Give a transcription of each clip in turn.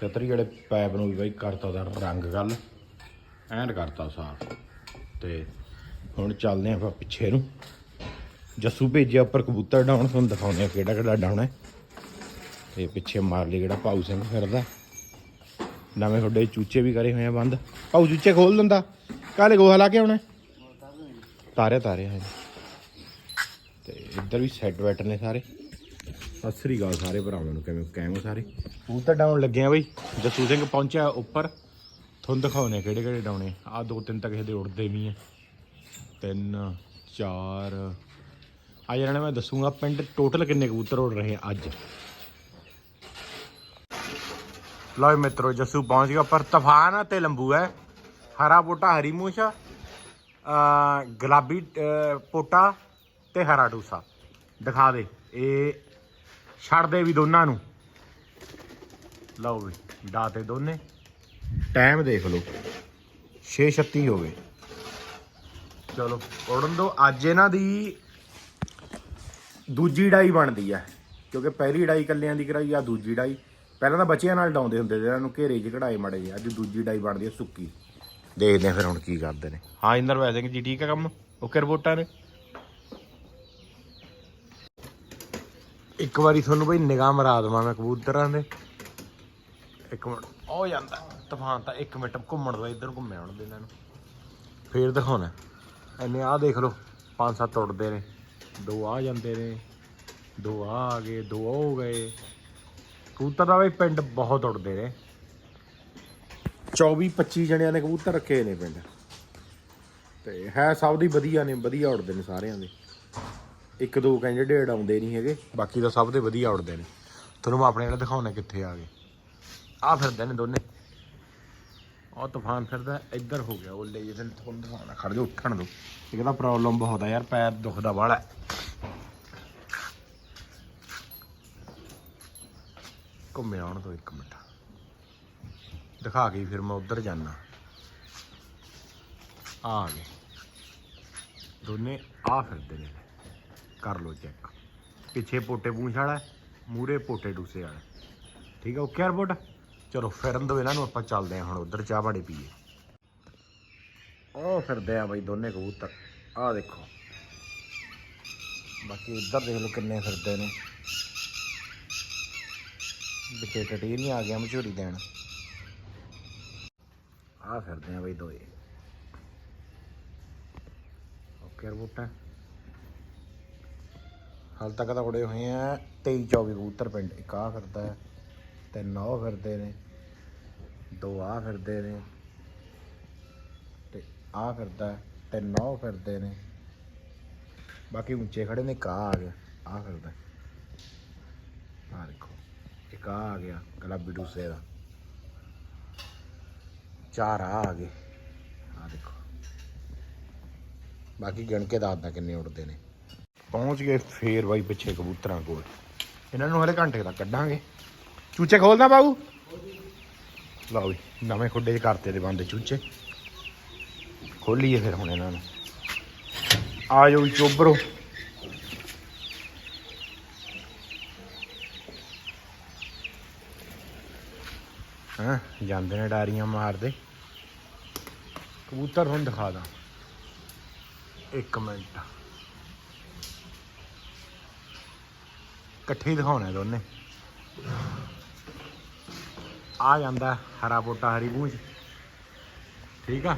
ਛਤਰੀ ਵਾਲੇ ਪਾਈਪ ਨੂੰ ਵੀ ਬਾਈ ਕਰਤਾ ਦਾ ਰੰਗ ਗੱਲ ਐਂਡ ਕਰਤਾ ਸਾਫ਼। ਤੇ ਹੁਣ ਚੱਲਦੇ ਆਪਾਂ ਪਿੱਛੇ ਨੂੰ। ਜੱਸੂ ਭੇਜਿਆ ਉੱਪਰ ਕਬੂਤਰ ਡਾਉਣ, ਤੁਹਾਨੂੰ ਦਿਖਾਉਂਦੇ ਆ ਕਿਹੜਾ ਕਿਹੜਾ ਡਾਉਣਾ ਹੈ। ਤੇ ਪਿੱਛੇ ਮਾਰ ਲਈ ਜਿਹੜਾ ਭਾਊ ਸਿੰਘ ਫਿਰਦਾ। ਨਵੇਂ ਤੁਹਾਡੇ ਚੂਚੇ ਵੀ ਕਰੇ ਹੋਏ ਆ ਬੰਦ। ਭਾਊ ਚੂਚੇ ਖੋਲ ਦਿੰਦਾ। ਕਾਲੇ ਗੋਹਾ ਲਾ ਕੇ ਆਉਣਾ ਤਾਰੇ ਤਾਰੇ ਹਾਂ ਤੇ ਇੱਧਰ ਵੀ ਸੈੱਟ ਵੈਟ ਨੇ ਸਾਰੇ। ਸਤਿ ਸ੍ਰੀ ਅਕਾਲ ਸਾਰੇ ਭਰਾਵਾਂ ਨੂੰ, ਕਿਵੇਂ ਕਾਇਮ ਸਾਰੇ? ਕਬੂਤਰ ਡਾਉਣ ਲੱਗੇ ਆ ਬਈ। ਜੱਸੂ ਸਿੰਘ ਪਹੁੰਚਿਆ ਉੱਪਰ। ਤੁਹਾਨੂੰ ਦਿਖਾਉਣੇ ਕਿਹੜੇ ਕਿਹੜੇ ਡਾਉਣੇ ਆ ਦੋ ਤਿੰਨ ਤਾਂ ਕਿਸੇ ਦੇ ਉੜਦੇ ਵੀ ਆ। ਤਿੰਨ, ਚਾਰ। ਆ ਜਿਹੜਾ ਮੈਂ ਦੱਸੂਗਾ, ਪਿੰਡ ਟੋਟਲ ਕਿੰਨੇ ਕਬੂਤਰ ਉੜ ਰਹੇ ਆ ਅੱਜ? ਲਓ ਜੀ ਮਿੱਤਰੋ, ਜੱਸੂ ਪਹੁੰਚ ਗਿਆ ਪਰ ਤੂਫਾਨ ਤੇ ਲੰਬੂ ਹੈ। ਹਰਾ ਪੋਟਾ ਹਰੀ ਮੂਛ ਗੁਲਾਬੀ ਪੋਟਾ ਤੇ ਹਰਾ ਟੂਸਾ ਦਿਖਾ ਦੇ। ਇਹ ਛੱਡ ਦੇ ਵੀ ਦੋਨਾਂ ਨੂੰ। ਲਓ ਵੀ, ਦਾਤੇ ਦੋਨੇ। ਟਾਈਮ ਦੇਖ ਲਓ 6:36 ਹੋ ਗਏ। ਚਲੋ ਉੜਨ ਦੋ, ਅੱਜ ਇਹਨਾਂ ਦੀ ਦੂਜੀ ਡਾਈ ਬਣਦੀ ਆ, ਕਿਉਂਕਿ ਪਹਿਲੀ ਡਾਈ ਕੱਲਿਆਂ ਦੀ ਕਰਾਈ, ਆ ਦੂਜੀ ਡਾਈ। ਪਹਿਲਾਂ ਤਾਂ ਬੱਚਿਆਂ ਨਾਲ ਡਾਉਂਦੇ ਹੁੰਦੇ ਸੀ, ਇਹਨਾਂ ਨੂੰ ਘੇਰੇ 'ਚ ਕਢਾਏ ਮੜੇ ਜੀ ਅੱਜ ਦੂਜੀ ਡਾਈ ਬਣਦੀ ਆ ਸੁੱਕੀ। ਦੇਖਦੇ ਆ ਫਿਰ ਹੁਣ ਕੀ ਕਰਦੇ ਨੇ। ਹਾਂ, ਇੰਦਰ ਵੈਸੇ ਜੀ ਠੀਕ ਆ ਕੰਮ, ਓਕੇ ਰਿਪੋਰਟਾਂ ਨੇ। ਇੱਕ ਵਾਰੀ ਤੁਹਾਨੂੰ ਬਈ ਨਿਗਾਹ ਮਰਾ ਦਵਾਂ ਮੈਂ ਕਬੂਤਰਾਂ ਦੇ। ਇੱਕ ਮਿੰਟ। ਉਹ ਜਾਂਦਾ ਤੂਫਾਨ ਤਾਂ ਇੱਕ ਮਿੰਟ ਘੁੰਮਣ ਦੋ ਇੱਧਰ ਘੁੰਮਿਆ ਹੁਣ ਦੇ ਇਹਨਾਂ ਨੂੰ। ਫੇਰ ਦਿਖਾਉਣਾ। ਐਨੇ ਆਹ ਦੇਖ ਲਓ ਪੰਜ ਸੱਤ ਉੱਡਦੇ ਨੇ। ਦੋ ਆ ਜਾਂਦੇ ਨੇ ਦੋ ਆ ਆ ਗਏ ਦੋ ਹੋ ਗਏ। ਕਬੂਤਰ ਦਾ ਬਈ ਪਿੰਡ ਬਹੁਤ ਉੱਡਦੇ ਨੇ। 24 25 ਜਣਿਆਂ ਨੇ ਕਬੂਤਰ ਰੱਖੇ ਨੇ ਪਿੰਡ। ਤੇ ਹੈ ਸਭ ਦੀ ਵਧੀਆ ਨੇ ਵਧੀਆ ਉੱਡਦੇ ਨੇ ਸਾਰਿਆਂ ਦੇ। ਇੱਕ ਦੋ ਕੈਂਡੀਡੇਟ ਆਉਂਦੇ ਨਹੀਂ ਹੈਗੇ। ਬਾਕੀ ਤਾਂ ਸਭ ਦੇ ਵਧੀਆ ਉੱਡਦੇ ਨੇ। ਤੁਹਾਨੂੰ ਮੈਂ ਆਪਣੇ ਨਾਲ ਦਿਖਾਉਣਾ ਕਿੱਥੇ ਆ ਗਏ। ਆ ਫਿਰਦੇ ਨੇ ਦੋਨੇ। ਉਹ ਤੂਫਾਨ ਫਿਰਦਾ, ਇੱਧਰ ਹੋ ਗਿਆ ਓਲੇ ਲੈ ਜਿਹਦੇ ਤੁਹਾਨੂੰ ਦਿਖਾਉਣਾ। ਖੜ ਜਾ ਉੱਠਣ ਦੋ ਇੱਕ ਤਾਂ ਪ੍ਰੋਬਲਮ ਬਹੁਤ ਆ ਯਾਰ, ਪੈਰ ਦੁਖਦਾ ਬਾਹਲਾ। ਘੁੰਮੇ ਆਉਣ ਤੋਂ ਇੱਕ ਮਿੰਟ। ਦਿਖਾ ਕੇ ਫਿਰ ਮੈਂ ਉੱਧਰ ਜਾਣਾ ਆ ਗਏ। ਦੋਨੇ ਆ ਫਿਰਦੇ ਨੇ। ਕਰ ਲੋ ਚੈੱਕ ਪਿੱਛੇ ਪੋਟੇ ਪੂੰਛ ਵਾਲਾ ਮੂਰੇ ਪੋਟੇ ਡੂਸੇ ਵਾਲਾ ਠੀਕ ਹੈ ਓਕੇ ਰਿਪੋਰਟ ਚਲੋ, ਫਿਰਨ ਦੋ ਇਹਨਾਂ ਨੂੰ, ਆਪਾਂ ਚੱਲਦੇ ਹਾਂ ਹੁਣ, ਉਧਰ ਚਾਹ ਪਾਣੀ ਪੀਏ। ਉਹ ਫਿਰਦੇ ਆ ਬਈ ਦੋਨੇ ਕਬੂਤਰ। ਆਹ ਦੇਖੋ। ਬਾਕੀ ਇੱਧਰ ਦੇਖ ਲਓ ਕਿੰਨੇ ਫਿਰਦੇ ਨੇ। ਵਿਚੇ ਨਹੀਂ ਆ ਗਿਆ ਮਝੂਰੀ ਦੇਣ। ਆਹ ਫਿਰਦੇ ਆ ਬਈ ਦੋਏ। ਓਕੇ ਰਿਪੋਰਟ ਹਾਲ ਤੱਕ ਤਾਂ ਉੜੇ ਹੋਏ ਆ। 23 24 ਕਬੂਤਰ ਪਿੰਡ ਇੱਕ ਆ ਫਿਰਦਾ ਹੈ ਤਿੰਨ ਉਹ ਫਿਰਦੇ ਨੇ ਦੋ ਆ ਫਿਰਦੇ ਨੇ ਤੇ ਆ ਫਿਰਦਾ ਹੈ, ਤਿੰਨ ਉਹ ਫਿਰਦੇ ਨੇ। ਬਾਕੀ ਉੱਚੇ ਖੜੇ ਨੇ ਕਾ ਆ ਗਿਆ ਆ ਫਿਰਦਾ ਆ ਦੇਖੋ ਇੱਕ ਆ ਆ ਗਿਆ ਗੁਲਾਬੀ ਡੂਸੇ ਦਾ। ਚਾਰ ਆ ਆ ਗਏ। ਆ ਦੇਖੋ। ਬਾਕੀ ਗਿਣ ਕੇ ਦੱਸਦਾ ਕਿੰਨੇ ਉੱਡਦੇ ਨੇ। ਪਹੁੰਚ ਗਏ ਫੇਰ ਬਾਈ ਪਿੱਛੇ ਕਬੂਤਰਾਂ ਕੋਲ। ਇਹਨਾਂ ਨੂੰ ਹਲੇ ਘੰਟੇ ਤੱਕ ਕੱਢਾਂਗੇ। ਚੂਚੇ ਖੋਲਦਾ ਬਾਬੂ ਲਓ ਵੀ, ਨਵੇਂ ਖੁੱਡੇ 'ਚ ਕਰਤੇ ਦੇ ਬੰਦ ਚੂਚੇ। ਖੋਲੀਏ ਫਿਰ ਹੁਣ ਇਹਨਾਂ ਨੂੰ। ਆ ਜਾਓ ਜੀ ਚੋਬਰੋ। ਹਾਂ, ਜਾਂਦੇ ਨੇ ਡਾਰੀਆਂ ਮਾਰਦੇ। ਕਬੂਤਰ ਹੁਣ ਦਿਖਾ ਦਾਂ। ਇੱਕ ਮਿੰਟ। ਇਕੱਠੇ ਦਿਖਾਉਣਾ ਦੋਨੇ। ਆ ਜਾਂਦਾ ਹਰਾ ਪੋਟਾ ਹਰੀ ਗੂੰਜ। ਠੀਕ ਆ?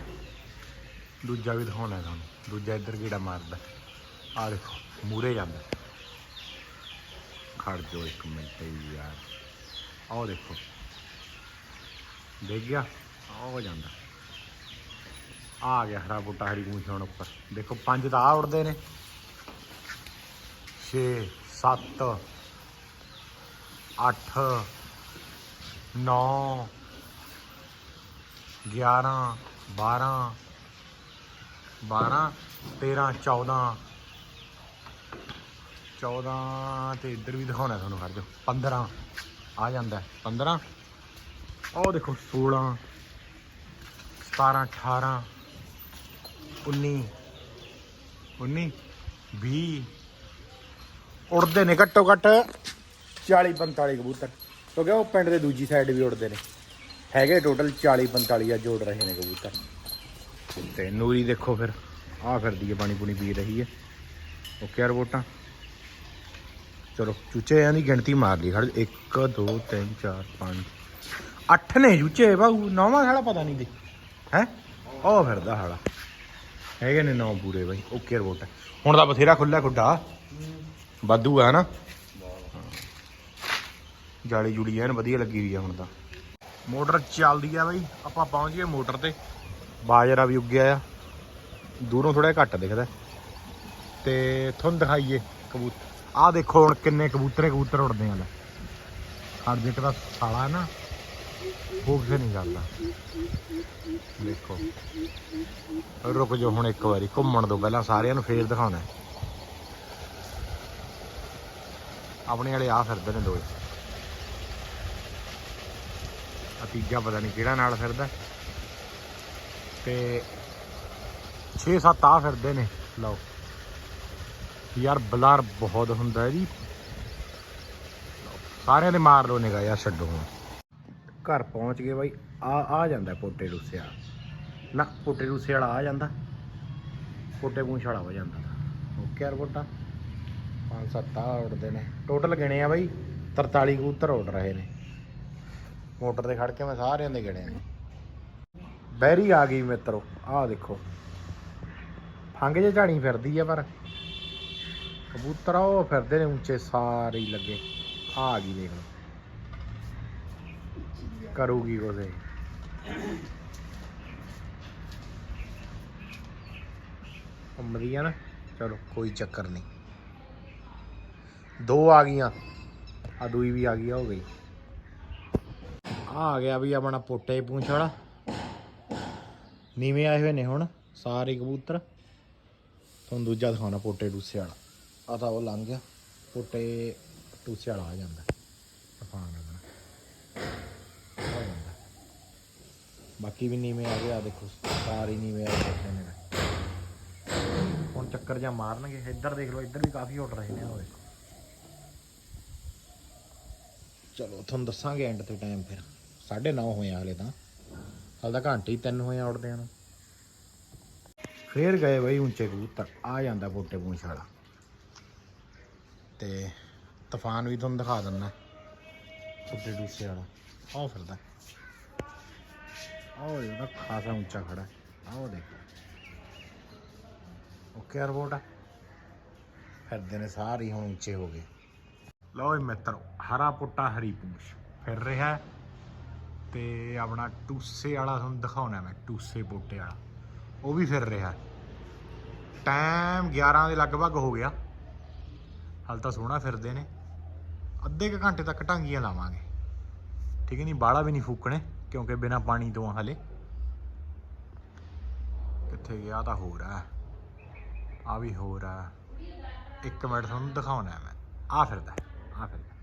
ਦੂਜਾ ਵੀ ਦਿਖਾਉਣਾ ਤੁਹਾਨੂੰ। ਦੂਜਾ ਇੱਧਰ ਕੀੜਾ ਮਾਰਦਾ। ਆ ਦੇਖੋ ਮੂਰੇ ਜਾਂਦਾ। ਖੜ ਜੋ ਇੱਕ ਮਿੰਟ ਹੀ ਯਾਰ। ਆਹ ਦੇਖੋ। ਦੇਖ ਗਿਆ। ਆਹ ਜਾਂਦਾ। ਆ ਗਿਆ ਹਰਾ ਬੂਟਾ ਹਰੀ ਪੂੰਛ ਹੁਣ ਉੱਪਰ। ਦੇਖੋ, ਪੰਜ ਤਾਂ ਆ ਉੜਦੇ ਨੇ। 6 7 ਅੱਠ, ਨੌ, ਗਿਆਰਾਂ, ਬਾਰਾਂ ਬਾਰਾਂ, ਤੇਰਾਂ, ਚੌਦਾਂ। ਚੌਦਾਂ ਤੇ ਇੱਧਰ ਵੀ ਦਿਖਾਉਣਾ ਤੁਹਾਨੂੰ ਖੜ ਜਾਓ 15 ਆ ਜਾਂਦਾ। 15 ਉਹ ਦੇਖੋ 16 17 18 19 19 20 ਉੜਦੇ ਨੇ ਘੱਟੋ ਘੱਟ। 40 45 ਕਬੂਤਰ। ਕਿਉਂਕਿ ਉਹ ਪਿੰਡ ਦੇ ਦੂਜੀ ਸਾਈਡ ਵੀ ਉੜਦੇ ਨੇ। ਹੈਗੇ ਟੋਟਲ 40 45 ਆ ਜੋੜ ਰਹੇ ਨੇ ਕਬੂਤਰ। ਤੇ ਨੂਰੀ ਦੇਖੋ ਫਿਰ। ਆ ਫਿਰਦੀ ਹੈ ਪਾਣੀ ਪੂਣੀ ਪੀ ਰਹੀ ਹੈ। ਓਕੇ ਯਾਰ ਵੋਟਾਂ। ਚਲੋ, ਚੂਚੇ ਦੀ ਗਿਣਤੀ ਮਾਰ ਲਈ। ਖੜ 1 2 3 4 5 8 ਨੇ ਚੂਚੇ ਬਾਬੂ ਨੌਵਾਂ ਸਾਲਾ ਪਤਾ ਨਹੀਂ ਦੇ। ਹੈ? ਉਹ ਫਿਰਦਾ ਹਾਲਾ ਹੈਗੇ ਨੇ ਨੌ ਪੂਰੇ ਬਾਈ। ਓਕੇ ਰਿਪੋਰਟ ਹੁਣ ਤਾਂ ਬਥੇਰਾ ਖੁੱਲਾ ਖੁੱਡਾ। ਵਾਧੂ ਆ ਨਾ। ਜਾਲੀ ਜੁੜੀ ਐਨ ਵਧੀਆ ਲੱਗੀ ਹੋਈ ਆ ਹੁਣ ਤਾਂ। ਮੋਟਰ ਚੱਲਦੀ ਆ ਬਾਈ, ਆਪਾਂ ਪਹੁੰਚ ਗਏ ਮੋਟਰ ਤੇ। ਬਾਜਰਾ ਵੀ ਉੱਗਿਆ ਆ। ਦੂਰੋਂ ਥੋੜਾ ਘੱਟ ਦਿਖਦਾ। ਤੇ ਤੁਹਾਨੂੰ ਦਿਖਾਈਏ ਕਬੂਤਰ। ਆਹ ਦੇਖੋ ਹੁਣ ਕਿੰਨੇ ਕਬੂਤਰੇ ਕਬੂਤਰ ਉੜਦੇ ਆ ਲੈ। ਹਰ ਜੇ ਦਾ ਸਾਲਾ ਨਾ, ਉਹ ਕਿਸੇ ਨਹੀਂ ਕਰਦਾ। ਦੇਖੋ। ਰੁਕ ਜਾਓ ਹੁਣ ਇੱਕ ਵਾਰੀ, ਘੁੰਮਣ ਤੋਂ ਪਹਿਲਾਂ ਸਾਰਿਆਂ ਨੂੰ ਫੇਰ ਦਿਖਾਉਣਾ। ਆਪਣੇ ਵਾਲੇ ਆ ਫਿਰਦੇ ਨੇ ਦੋਏ। ਆ ਤੀਜਾ ਪਤਾ ਨਹੀਂ ਕਿਹੜਾ ਨਾਲ ਫਿਰਦਾ। ਤੇ 6-7 ਆ ਫਿਰਦੇ ਨੇ। ਲਓ। ਯਾਰ ਬਲਾਰ ਬਹੁਤ ਹੁੰਦਾ ਜੀ। ਸਾਰਿਆਂ ਦੇ ਮਾਰ ਲੋ ਨਿਗਾ ਯਾਰ ਛੱਡੋ ਹੁਣ। ਘਰ ਪਹੁੰਚ ਗਏ ਬਾਈ। ਆ ਆ ਜਾਂਦਾ ਪੋਟੇ ਰੂਸੇ ਵਾਲਾ। ਨਾ, ਪੋਟੇ ਰੂਸੇ ਵਾਲਾ ਆ ਜਾਂਦਾ। ਪੋਟੇ ਪੂੰਛ ਵਾਲਾ ਹੋ ਜਾਂਦਾ ਓਕੇ ਯਾਰ ਬੋਟਾ ਪੰਜ ਸੱਤ ਆ ਉੜਦੇ ਨੇ। ਟੋਟਲ ਗਿਣੇ ਆ ਬਾਈ। 43 ਕਬੂਤਰ ਉੱਡ ਰਹੇ ਨੇ। ਮੋਟਰ ਤੇ ਖੜ ਕੇ ਮੈਂ ਸਾਰਿਆਂ ਦੇ ਗਿਣੇ ਨੇ ਬੈਰੀ ਆ ਗਈ ਮਿੱਤਰੋ, ਆਹ ਦੇਖੋ। ਫੰਗ ਜੇ ਝਾੜੀ ਫਿਰਦੀ ਆ ਪਰ ਕਬੂਤਰ ਉਹ ਫਿਰਦੇ ਨੇ ਉੱਚੇ ਸਾਰੇ ਹੀ ਲੱਗੇ। ਆਹ ਆ ਗਈ ਦੇਖ ਲਓ। ਕਰੂਗੀ ਉਹਦੇ ਉਮਰੀ ਆ ਨਾ, ਚਲੋ ਕੋਈ ਚੱਕਰ ਨਹੀਂ। ਦੋ ਆ ਗਈਆਂ ਆ ਦੂਈ ਵੀ ਆ ਗਈ ਹੋ ਗਈ। ਆ ਗਿਆ ਵੀ ਆਪਣਾ ਪੋਟੇ ਪੂੰਛ ਵਾਲਾ। ਨੀਵੇਂ ਆਏ ਹੋਏ ਨੇ ਹੁਣ, ਸਾਰੇ ਕਬੂਤਰ। ਤੁਹਾਨੂੰ ਦੂਜਾ ਦਿਖਾਉਣਾ ਪੋਟੇ ਟੂਸੇ ਵਾਲਾ। ਆ ਤਾਂ ਉਹ ਲੰਘ ਗਿਆ। ਪੋਟੇ ਟੂਸੇ ਵਾਲਾ ਆ ਜਾਂਦਾ। ਤੂਫਾਨ ਆ ਜਾਂਦਾ। ਬਾਕੀ ਵੀ ਨੀਵੇਂ ਆ ਗਏ, ਆ ਦੇਖੋ, ਸਾਰੇ ਨੀਵੇਂ ਆ ਗਏ ਨੇ। ਹੁਣ ਚੱਕਰ ਜਾਂ ਮਾਰਨਗੇ। ਇੱਧਰ ਦੇਖ ਲਓ, ਇੱਧਰ ਵੀ ਕਾਫੀ ਉੱਡ ਰਹੇ ਨੇ ਉਹ ਦੇਖੋ। ਚਲੋ, ਤੁਹਾਨੂੰ ਦੱਸਾਂਗੇ ਐਂਡ ਤੇ ਟਾਈਮ ਫਿਰ। 9:30 ਹੋਏ ਆ ਹਲੇ ਤਾਂ। ਹਾਲ ਤਾਂ ਘੰਟੇ ਹੀ ਤਿੰਨ ਹੋਏ ਆ ਉੱਡਦਿਆਂ ਫੇਰ ਗਏ ਬਈ ਉੱਚੇ ਕਬੂਤਰ, ਆ ਜਾਂਦਾ ਪੋਟੇ ਪੂੰਛ ਵਾਲਾ। ਤੇ ਤੂਫਾਨ ਵੀ ਤੁਹਾਨੂੰ ਦਿਖਾ ਦਿੰਦਾ ਪੋਟੇ ਡੂਸੇ ਵਾਲਾ। ਆਹ ਫਿਰਦਾ। ਆਹ ਇਹਦਾ ਖਾਸਾ ਉੱਚਾ ਖੜਾ ਹੈ। ਆਹ ਦੇਖੋ। ਓਕੇ ਰਿਪੋਰਟ ਫਿਰਦੇ ਨੇ ਸਾਰੇ ਹੁਣ ਉੱਚੇ ਹੋ ਗਏ। ਲਓ ਮਿੱਤਰ, ਹਰਾ ਪੁੱਟਾ ਹਰੀ ਪੂਛ। ਫਿਰ ਰਿਹਾ ਤੇ ਆਪਣਾ ਟੂਸੇ ਵਾਲਾ ਤੁਹਾਨੂੰ ਦਿਖਾਉਣਾ ਮੈਂ, ਟੂਸੇ ਪੋਟੇ ਵਾਲਾ। ਉਹ ਵੀ ਫਿਰ ਰਿਹਾ। ਟਾਈਮ 11 ਦੇ ਲਗਭਗ ਹੋ ਗਿਆ। ਹਾਲ ਤਾਂ ਸੋਹਣਾ ਫਿਰਦੇ ਨੇ। ਅੱਧੇ ਕੁ ਘੰਟੇ ਤੱਕ ਢਾਂਗੀਆਂ ਲਾਵਾਂਗੇ। ਠੀਕ ਹੈ ਨਹੀਂ ਬਾਹਲਾ ਵੀ ਨਹੀਂ ਫੂਕਣੇ, ਕਿਉਂਕਿ ਬਿਨਾ ਪਾਣੀ ਤੋਂ ਆ ਹਲੇ। ਕਿੱਥੇ ਗਿਆ? ਤਾਂ ਹੋਰ ਆ। ਆ ਵੀ ਹੋਰ ਆ। ਇੱਕ ਮਿੰਟ ਤੁਹਾਨੂੰ ਦਿਖਾਉਣਾ ਮੈਂ। ਆ ਫਿਰਦਾ ਆ ਫਿਰਦਾ।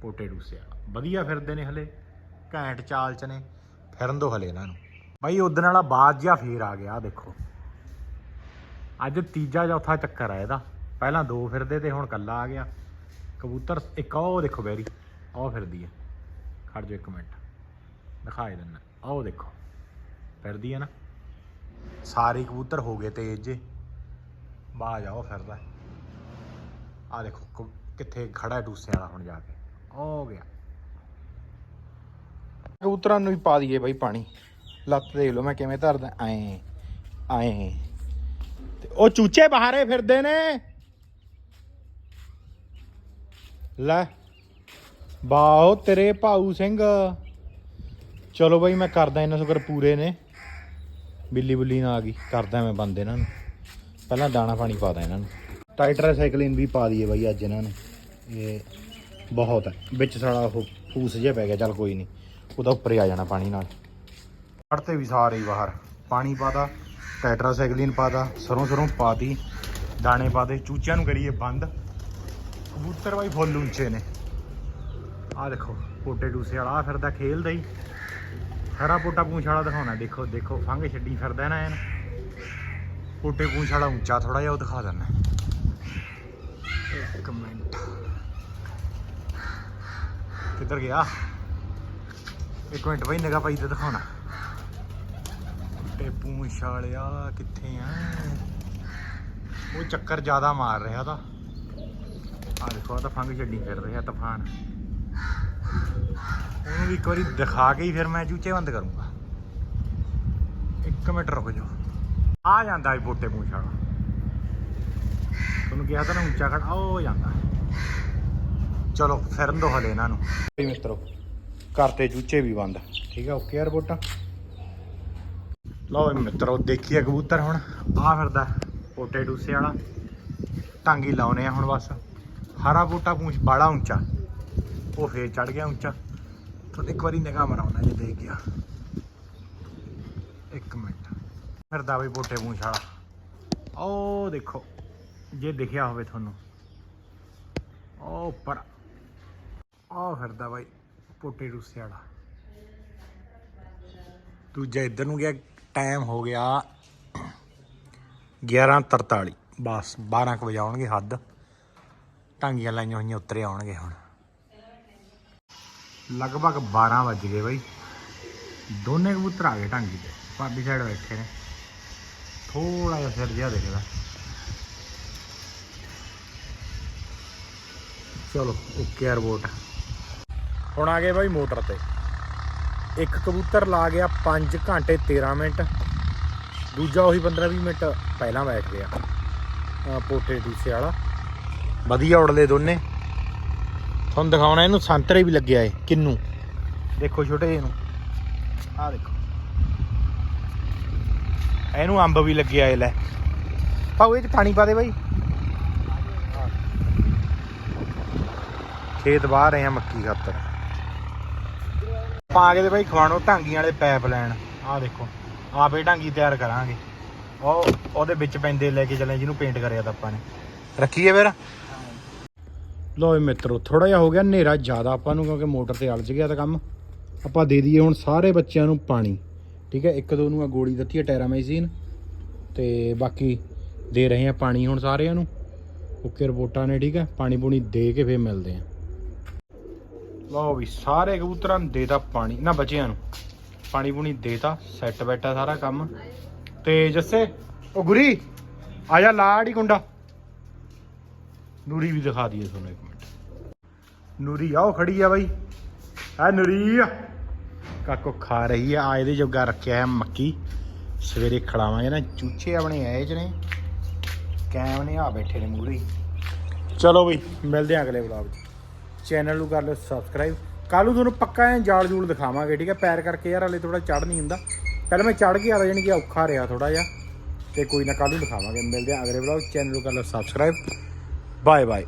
ਪੋਟੇ ਡੂਸੇ ਵਾਲਾ। ਵਧੀਆ ਫਿਰਦੇ ਨੇ ਹਲੇ। ਘੈਂਟ ਚਾਲ ਚ ਨੇ, ਫਿਰਨ ਦੋ ਹਲੇ ਇਹਨਾਂ ਨੂੰ। ਬਾਈ ਉਦਣ ਵਾਲਾ ਬਾਜ ਜਿਹਾ ਫੇਰ ਆ ਗਿਆ, ਆਹ ਦੇਖੋ। ਅੱਜ ਤੀਜਾ ਚੌਥਾ ਚੱਕਰ ਆ ਇਹਦਾ। ਪਹਿਲਾਂ ਦੋ ਫਿਰਦੇ ਤੇ ਹੁਣ ਕੱਲਾ ਆ ਗਿਆ। ਕਬੂਤਰ, ਇੱਕ ਉਹ ਦੇਖੋ ਬੈਰੀ ਉਹ ਫਿਰਦੀ ਹੈ ਖੜ ਜਾ ਇੱਕ ਮਿੰਟ। ਦਿਖਾਈ ਦਿੰਨਾ ਉਹ ਦੇਖੋ, ਫਿਰਦੀ ਹੈ ਨਾ। ਸਾਰੇ ਕਬੂਤਰ ਹੋ ਗਏ ਤੇਜ਼ ਜੇ। ਬਾਜ ਆ, ਉਹ ਫਿਰਦਾ। ਆ ਦੇਖੋ ਕ- ਕਿੱਥੇ ਖੜਾ ਡੂਸੇ ਵਾਲਾ ਹੁਣ ਜਾ ਕੇ। ਉਹ ਗਿਆ। ਕਬੂਤਰਾਂ ਨੂੰ ਵੀ ਪਾ ਦਈਏ ਬਾਈ ਪਾਣੀ। ਲੱਤ ਦੇਖ ਲਓ ਮੈਂ ਕਿਵੇਂ ਧਰਦਾ। ਐ ਐ। ਤੇ ਉਹ ਚੂਚੇ ਬਾਹਰੇ ਫਿਰਦੇ ਨੇ। ਲੈ ਬਾਓ ਤੇਰੇ ਭਾਊ ਸਿੰਘ। ਚਲੋ ਬਾਈ ਮੈਂ ਕਰਦਾ ਇਹਨਾਂ ਸ਼ੁਕਰ ਪੂਰੇ ਨੇ। ਬਿੱਲੀ ਬੁੱਲੀ ਨਾ ਆ ਗਈ। ਕਰਦਾ ਮੈਂ ਬੰਦ ਇਹਨਾਂ ਨੂੰ। ਪਹਿਲਾਂ ਦਾਣਾ ਪਾਣੀ ਪਾ ਦਾਂ ਇਹਨਾਂ ਨੂੰ। ਟਾਈਟਰ ਸਾਈਕਲਿਨ ਵੀ ਪਾ ਦਈਏ ਬਾਈ ਅੱਜ ਇਹਨਾਂ ਨੂੰ। ਇਹ ਬਹੁਤ ਹੈ। ਵਿੱਚ ਸਾਲਾ ਉਹ ਫੂਸ ਜਿਹਾ ਪੈ ਗਿਆ। ਚੱਲ ਕੋਈ ਨਹੀਂ। ਉਹਦਾ ਉੱਪਰ ਹੀ ਆ ਜਾਣਾ ਪਾਣੀ ਨਾਲ। ਕੱਢਤੇ ਵੀ ਸਾਰੇ ਹੀ ਬਾਹਰ। ਪਾਣੀ ਪਾਦਾ ਟੈਟਰਾਸਾਈਕਲਿਨ ਪਾਦਾ ਸਰੋਂ ਸਰੋਂ ਪਾਤੀ ਦਾਣੇ ਪਾਦੇ ਚੂਚਿਆਂ ਨੂੰ ਕਰੀਏ ਬੰਦ। ਕਬੂਤਰ ਬਾਈ ਫੁੱਲ ਉੱਚੇ ਨੇ। ਆਹ ਦੇਖੋ, ਪੋਟੇ ਡੂਸੇ ਵਾਲਾ ਫਿਰਦਾ ਖੇਲਦਾ ਹੀ। ਖਰਾ ਪੋਟਾ ਪੂੰਛ ਵਾਲਾ ਦਿਖਾਉਣਾ, ਦੇਖੋ ਦੇਖੋ, ਫੰਗ ਛੱਡੀ ਫਿਰਦਾ ਨਾ ਐਨ। ਪੋਟੇ ਪੂੰਛ ਵਾਲਾ ਉੱਚਾ ਥੋੜਾ ਜਿਹਾ, ਉਹ ਦਿਖਾ ਦਿੰਦਾ। ਇੱਕ ਮਿੰਟ। ਕਿੱਧਰ ਗਿਆ? ਇੱਕ ਮਿੰਟ ਬਈ ਨਿਗਾ ਪਾਈ ਤੇ ਦਿਖਾਉਣਾ। ਟੇਪੂ ਛਾਲਿਆ ਕਿੱਥੇ ਆ? ਉਹ ਚੱਕਰ ਜ਼ਿਆਦਾ ਮਾਰ ਰਿਹਾ ਤਾਂ। ਆ ਦੇਖੋ ਆ ਤਾਂ ਫੰਗ ਛੱਡੀ ਫਿਰ ਰਿਹਾ ਤੂਫਾਨ। ਉਹਨੂੰ ਵੀ ਇੱਕ ਵਾਰੀ ਦਿਖਾ ਕੇ ਹੀ ਫਿਰ ਮੈਂ ਚੂਚੇ ਬੰਦ ਕਰੂੰਗਾ। ਇੱਕ ਮਿੰਟ ਰੁਕ ਜਾਓ। ਆ ਜਾਂਦਾ ਇਹ ਬੋਟੇ ਪੂੰਛ ਵਾਲਾ। ਤੁਹਾਨੂੰ ਕਿਹਾ ਤਾਂ ਨਾ ਉੱਚਾ ਖੜ, ਉਹ ਜਾਂਦਾ। ਚਲੋ, ਫਿਰਨ ਦੋ ਹਲੇ ਇਹਨਾਂ ਨੂੰ। ਵੀ ਮਿੱਤਰੋ ਘਰ ਚੂਚੇ ਵੀ ਬੰਦ। ਠੀਕ ਆ, ਓਕੇ ਯਾਰ ਲਓ ਮਿੱਤਰੋ, ਦੇਖੀਏ ਕਬੂਤਰ ਹੁਣ। ਆ ਫਿਰਦਾ ਪੋਟੇ ਡੂਸੇ ਵਾਲਾ। ਟਾਂਗੀ ਲਾਉਨੇ ਆ ਹੁਣ ਬਸ। ਹਰਾ ਬੂਟਾ ਪੂੰਛ ਬਾੜਾ ਉੱਚਾ। ਉਹ ਫੇਰ ਚੜ ਗਿਆ ਉੱਚਾ। ਤੁਹਾਨੂੰ ਇੱਕ ਵਾਰੀ ਨਿਗਾਹ ਮਰਾਉਣਾ ਜੇ ਦੇਖ ਗਿਆ। ਇੱਕ ਮਿੰਟ। ਫਿਰਦਾ ਬਈ ਪੋਟੇ ਪੂੰਛ ਵਾਲਾ। ਉਹ ਦੇਖੋ, ਜੇ ਦਿਖਿਆ ਹੋਵੇ ਤੁਹਾਨੂੰ। ਉਹ ਉੱਪਰ। ਉਹ ਫਿਰਦਾ ਬਾਈ। ਪੋਟੇ ਰੂਸੇ ਵਾਲਾ। ਦੂਜਾ ਇੱਧਰ ਨੂੰ ਗਿਆ ਟਾਈਮ ਹੋ ਗਿਆ 11:43 ਬਸ 12 ਕੁ ਵਜੇ ਆਉਣਗੇ ਹੱਦ। ਟਾਂਗੀਆਂ ਲਾਈਆਂ ਹੋਈਆਂ, ਉੱਤਰੇ ਆਉਣਗੇ ਹੁਣ। ਲਗਭਗ 12 ਵੱਜ ਗਏ ਬਾਈ। ਦੋਨੇ ਕਬੂਤਰ ਆ ਗਏ ਟਾਂਗੀ ਤੇ ਪਾਬੀ ਸਾਈਡ ਬੈਠੇ ਨੇ। ਥੋੜਾ ਜਿਹਾ ਸਿਰ ਜਿਹਾ ਦੇਖਦਾ। ਚਲੋ ਓਕੇ ਰਿਪੋਰਟ ਹੁਣ ਆ ਗਏ ਬਾਈ ਮੋਟਰ ਤੇ। ਇੱਕ ਕਬੂਤਰ ਲਾ ਗਿਆ 5 ਘੰਟੇ 13 ਮਿੰਟ। ਦੂਜਾ ਉਹੀ 15 20 ਮਿੰਟ ਪਹਿਲਾਂ ਬੈਠ ਗਿਆ। ਪੋਟੇ ਦੂਸੇ ਵਾਲਾ। ਵਧੀਆ ਉੜਲੇ ਦੋਨੇ। ਤੁਹਾਨੂੰ ਦਿਖਾਉਣਾ ਇਹਨੂੰ ਸੰਤਰੇ ਵੀ ਲੱਗਿਆ ਏ ਕਿੰਨੂ। ਦੇਖੋ ਛੋਟੇ ਜਿਹੇ ਨੂੰ ਆਹ ਦੇਖੋ। ਇਹਨੂੰ ਅੰਬ ਵੀ ਲੱਗਿਆ ਏ ਲੈ। ਪਾਓ ਇਹ ਚ ਪਾਣੀ ਪਾ ਦੇ ਬਾਈ। ਖੇਤ ਬਾਹਰ ਰਹੇ ਆ ਮੱਕੀ ਖਾਤਰ। ਪਾ ਕੇ ਤੇ ਬਾਈ ਖਵਾਣੋ ਢਾਂਗੀਆਂ ਵਾਲੇ ਪਾਈਪ ਲੈਣ ਆਹ ਦੇਖੋ, ਆਪੇ ਢਾਂਗੀ ਤਿਆਰ ਕਰਾਂਗੇ। ਉਹ, ਉਹਦੇ ਵਿੱਚ ਪੈਂਦੇ ਲੈ ਕੇ ਚੱਲੇ, ਜਿਹਨੂੰ ਪੇਂਟ ਕਰਿਆ ਤਾਂ ਆਪਾਂ ਨੇ। ਰੱਖੀਏ ਫਿਰ? ਲੋ ਮਿੱਤਰੋ ਥੋੜਾ ਜਿਹਾ ਹੋ ਗਿਆ ਹਨੇਰਾ, ਜ਼ਿਆਦਾ ਆਪਾਂ ਨੂੰ ਕਿਉਂਕਿ ਮੋਟਰ ਤੇ ਅਲਝ ਗਿਆ ਤਾਂ ਕੰਮ। ਆਪਾਂ ਦੇ ਦਈਏ ਹੁਣ ਸਾਰੇ ਬੱਚਿਆਂ ਨੂੰ ਪਾਣੀ, ਠੀਕ ਹੈ? ਇੱਕ ਦੋ ਨੂੰ ਆ ਗੋਲੀ ਦਿੱਤੀ ਹੈ, ਟੈਰਾਮਾਈਸਿਨ। ਤੇ ਬਾਕੀ ਦੇ ਰਹੇ ਆ ਪਾਣੀ ਹੁਣ ਸਾਰਿਆਂ ਨੂੰ। ਓਕੇ, ਰਿਪੋਰਟਾਂ ਨੇ, ਠੀਕ ਹੈ? ਪਾਣੀ ਪੂਣੀ ਦੇ ਕੇ ਫੇਰ ਮਿਲਦੇ ਆ ਲਓ ਵੀ, ਸਾਰੇ ਕਬੂਤਰਾਂ ਨੂੰ ਦੇਤਾ ਪਾਣੀ। ਨਾ, ਬੱਚਿਆਂ ਨੂੰ। ਪਾਣੀ ਪੂਣੀ ਦੇਤਾ ਸੈੱਟ ਬੈਠਾ ਸਾਰਾ ਕੰਮ। ਤੇ ਜੱਸੇ, ਉਹ ਗੁਰੀ, ਆ ਜਾ ਲਾੜੀ ਗੁੰਡਾ ਨੂਰੀ ਵੀ ਦਿਖਾ ਦਈਏ ਤੁਹਾਨੂੰ ਇੱਕ ਮਿੰਟ। ਨੂਰੀ, ਆਓ, ਖੜੀ ਆ ਬਾਈ। ਆ ਨੂਰੀ? ਆ ਕਾਕੋ ਖਾ ਰਹੀ ਆ। ਆ ਇਹਦੇ ਜੋਗਾ ਰੱਖਿਆ ਹੈ ਮੱਕੀ। ਸਵੇਰੇ ਖੜਾਵਾਂਗੇ ਨਾ। ਚੂਚੇ ਆਪਣੇ ਆਏ ਚ ਨੇ। ਕੈਮ ਨੇ ਆ ਬੈਠੇ ਨੇ ਮੂਰੀ ਚਲੋ ਬਈ, ਮਿਲਦੇ ਆ ਅਗਲੇ ਵਲੌਗ 'ਚ। ਚੈਨਲ ਨੂੰ ਕਰ ਲਿਓ ਸਬਸਕ੍ਰਾਈਬ ਕੱਲ ਨੂੰ ਤੁਹਾਨੂੰ ਪੱਕਾ ਐ ਜਾਲ ਜੂਲ ਦਿਖਾਵਾਂਗੇ, ਠੀਕ ਹੈ? ਪੈਰ ਕਰਕੇ ਯਾਰ, ਹਲੇ ਥੋੜਾ ਚੜ ਨਹੀਂ ਹੁੰਦਾ। ਪਹਿਲਾਂ ਮੈਂ ਚੜ ਗਿਆ ਤਾਂ ਜਾਣੀ ਕਿ ਔਖਾ ਰਿਹਾ ਥੋੜਾ ਜਿਹਾ। ਤੇ ਕੋਈ ਨਾ ਕੱਲ ਨੂੰ ਦਿਖਾਵਾਂਗੇ। ਮਿਲਦੇ ਆ ਅਗਲੇ ਵਲੌਗ ਚੈਨਲ ਨੂੰ ਕਰ ਲਓ ਸਬਸਕ੍ਰਾਈਬ ਬਾਏ ਬਾਏ